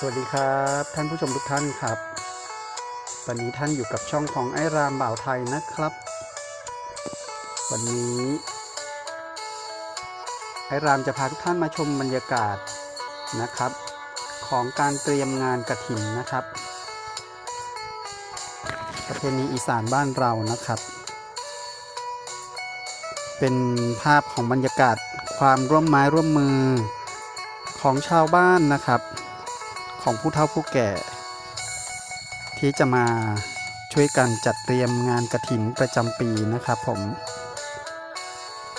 สวัสดีครับ ท่านผู้ชมทุกท่านครับ วันนี้ท่านอยู่กับช่องของไอรามบ่าวไทยนะครับ วันนี้ไอรามจะพาทุกท่านมาชมบรรยากาศนะครับ ของการเตรียมงานกระถินนะครับ ประเพณีอีสานบ้านเรานะครับ เป็นภาพของบรรยากาศความร่วมไม้ร่วมมือของชาวบ้านนะครับ ของผู้เฒ่าผู้แก่ ที่จะมาช่วยกันจัดเตรียมงานกระถินประจำปีนะครับผม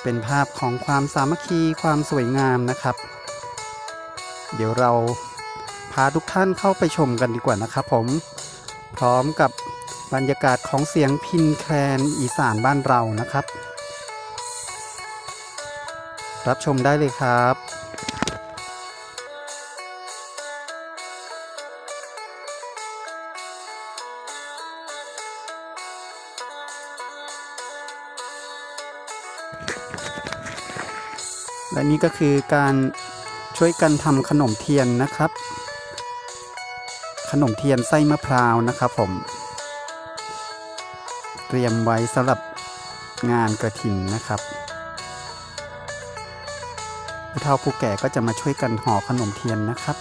เป็นภาพของความสามัคคีความสวยงามนะครับ เดี๋ยวเราพาทุกท่านเข้าไปชมกันดีกว่านะครับผม พร้อมกับบรรยากาศของเสียงพินแคนอีสานบ้านเรานะครับ รับชมได้เลยครับ และนี่ก็คือการช่วยกันทำขนมเทียนนะครับ ขนมเทียนไส้มะพร้าวนะครับผม เตรียมไว้สำหรับงานกระถินนะครับผู้เฒ่าผู้แก่ก็จะมาช่วยกันห่อขนมเทียนนะครับ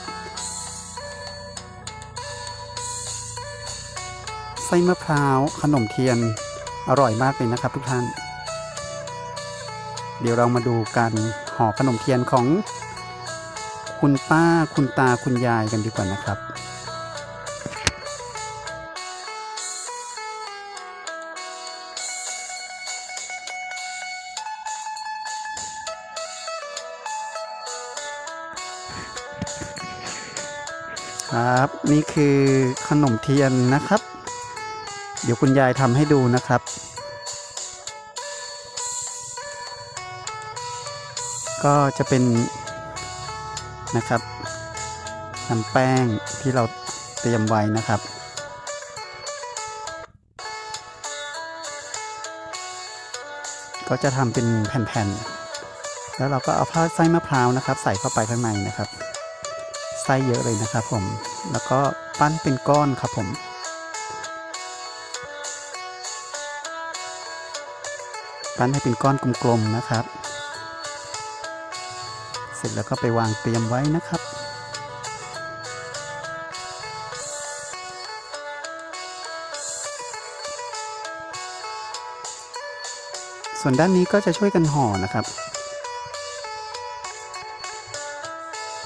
ไส้มะพร้าวขนมเทียนอร่อยมากเลยนะครับทุกท่าน เดี๋ยวเรามาดูการห่อขนมเทียนของคุณป้าคุณตาคุณยายกันดีกว่านะครับครับนี่คือขนมเทียนนะครับ เดี๋ยวคุณยายทำให้ดูนะครับ ก็จะเป็นนะครับน้ำแป้งที่เราเตรียมไว้นะครับก็จะทำเป็นแผ่นๆ แล้วเราก็เอาผ้าไส้มะพร้าวนะครับ ใส่เข้าไปข้างในนะครับ ไส้เยอะเลยนะครับผม แล้วก็ปั้นเป็นก้อนครับผม ปั้นให้เป็นก้อนกลมๆนะครับ เสร็จแล้วก็ไปวางเตรียมไว้นะครับ ส่วนด้านนี้ก็จะช่วยกันห่อนะครับ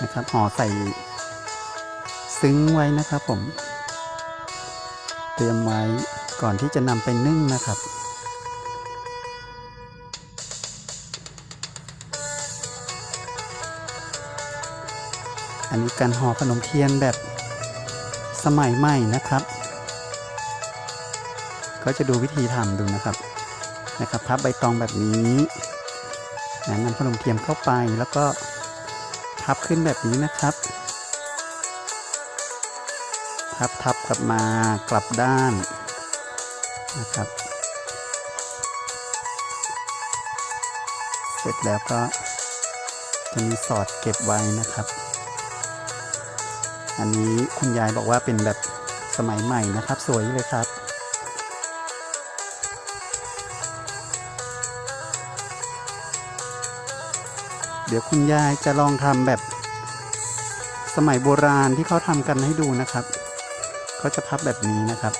นะครับห่อใส่ซึ้งไว้นะครับผม เตรียมไว้ก่อนที่จะนำไปนึ่งนะครับ อันนี้การห่อขนมเทียนแบบสมัยใหม่นะครับ ก็จะดูวิธีทำดูนะครับนะครับพับใบตองแบบนี้นะนำขนมเทียมเข้าไปแล้วก็พับขึ้นแบบนี้นะครับ พับทับกลับมากลับด้านนะครับ เสร็จแล้วก็จะมีสอดเก็บไว้นะครับ อันนี้คุณยายบอกว่าเป็นแบบสมัยใหม่นะครับ สวยเลยครับ เดี๋ยวคุณยายจะลองทำแบบสมัยโบราณที่เขาทำกันให้ดูนะครับเขาจะพับแบบนี้นะครับ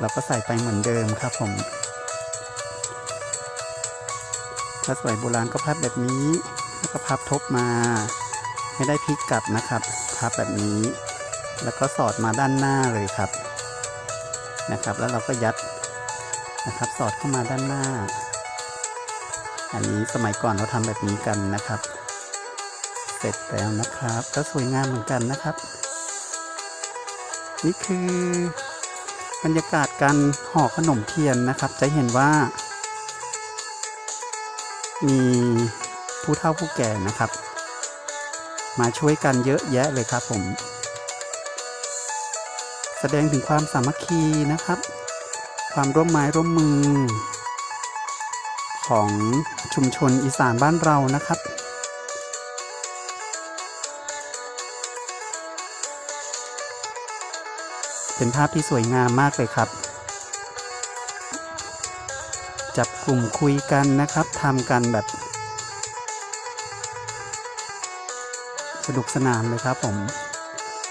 เราก็ใส่ไปเหมือนเดิมครับผมถ้าสมัยโบราณก็พับแบบนี้ แล้วก็พับทบมา ไม่ได้พลิกกลับนะครับ พับแบบนี้ แล้วก็สอดมาด้านหน้าเลยครับนะครับ แล้วเราก็ยัดนะครับ สอดเข้ามาด้านหน้า อันนี้สมัยก่อนเราทำแบบนี้กันนะครับ เสร็จแล้วนะครับ ก็สวยงามเหมือนกันนะครับ นี่คือบรรยากาศการห่อขนมเทียนนะครับ จะเห็นว่า มีผู้เฒ่าผู้แก่นะครับ มาช่วยกันเยอะแยะเลยครับผม แสดงถึงความสามัคคีนะครับ ความร่วมไม้ร่วมมือ ของชุมชนอีสานบ้านเรานะครับเป็นภาพที่สวยงามมากเลยครับ จับกลุ่มคุยกันนะครับทำกันแบบ สนุกสนานเลยครับผม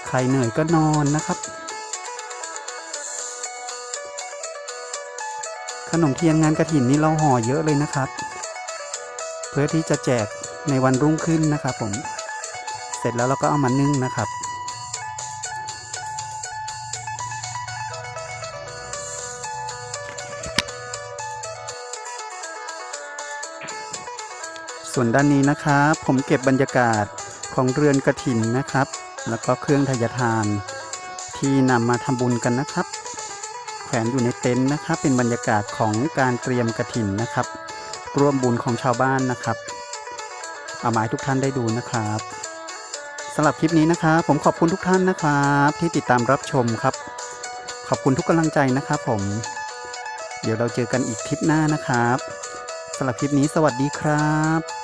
ใครเหนื่อยก็นอนนะครับ ขนมเทียนงานกระถินนี่เราห่อเยอะเลยนะครับ เพื่อที่จะแจกในวันรุ่งขึ้นนะครับผม เสร็จแล้วเราก็เอามานึ่งนะครับส่วนด้านนี้นะครับ ผมเก็บบรรยากาศ ของเรือนกระถินนะครับ แล้วก็เครื่องทายทานที่นำมาทำบุญกันนะครับ แขวนอยู่ในเต็นท์นะครับ เป็นบรรยากาศของการเตรียมกระถินนะครับ ร่วมบุญของชาวบ้านนะครับ เอามาให้ทุกท่านได้ดูนะครับสำหรับคลิปนี้นะครับ ผมขอบคุณทุกท่านนะครับ ที่ติดตามรับชมครับ ขอบคุณทุกกำลังใจนะครับผม เดี๋ยวเราเจอกันอีกคลิปหน้านะครับสำหรับคลิปนี้สวัสดีครับ